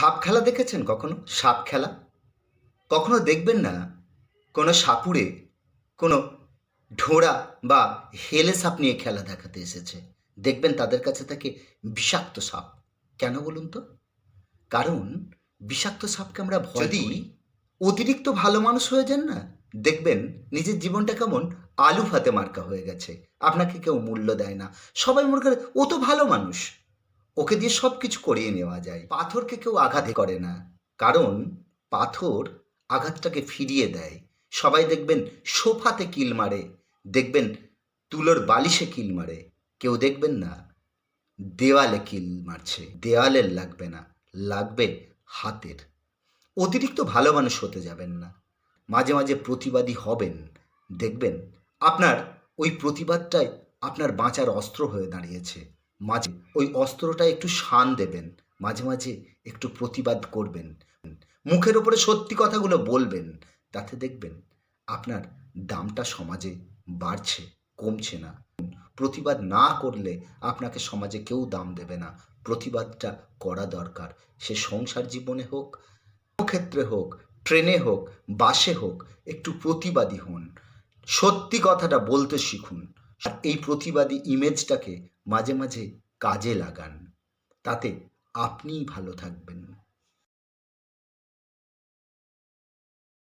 সাপ খেলা দেখেছেন কখনো? সাপ খেলা? কখনো দেখবেন না? কোনো সাপুড়ে কোনো ঢোড়া বা হেলে সাপ নিয়ে খেলা দেখাতে এসেছে। দেখবেন তাদের কাছে থাকে বিষাক্ত সাপ। কেন বলুন তো? কারণ বিষাক্ত সাপকে আমরা ভয় যদি অতিরিক্ত ভালো মানুষ হয়ে যান না? দেখবেন নিজের জীবনটা কেমন আলু ফাতে মার্কা হয়ে গেছে। আপনাকে কেউ মূল্য দেয় না। সবাই মনে করে ও তো ভালো মানুষ। ওকে দিয়ে সব কিছু করিয়ে নেওয়া যায়। পাথরকে কেউ আঘাত করে না। কারণ পাথর আঘাতটাকে ফিরিয়ে দেয়। সবাই দেখবেন সোফাতে কিল মারে। দেখবেন তুলোর বালিশে কিল মারে। কেউ দেখবেন না, দেওয়ালে কিল মারছে। দেওয়ালের লাগবে না, লাগবে হাতের। অতিরিক্ত ভালো মানুষ হতে যাবেন না। মাঝে মাঝে প্রতিবাদী হবেন। দেখবেন আপনার ওই প্রতিবাদটাই আপনার বাঁচার অস্ত্র হয়ে দাঁড়িয়েছে। মাঝে ওই অস্ত্রটা একটু শান দেবেন, মাঝে মাঝে একটু প্রতিবাদ করবেন। মুখের ওপরে সত্যি কথাগুলো বলবেন, তাতে দেখবেন আপনার দামটা সমাজে বাড়ছে, কমছে না। প্রতিবাদ না করলে আপনাকে সমাজে কেউ দাম দেবে না। প্রতিবাদটা করা দরকার। সে সংসার জীবনে হোক ক্ষেত্রে হোক, ট্রেনে হোক, বাসে হোক, একটু প্রতিবাদী হন। সত্যি কথাটা বলতে শিখুন। এই প্রতিবাদী ইমেজটাকে মাঝে মাঝে কাজে লাগান। তাতে আপনিই ভালো থাকবেন।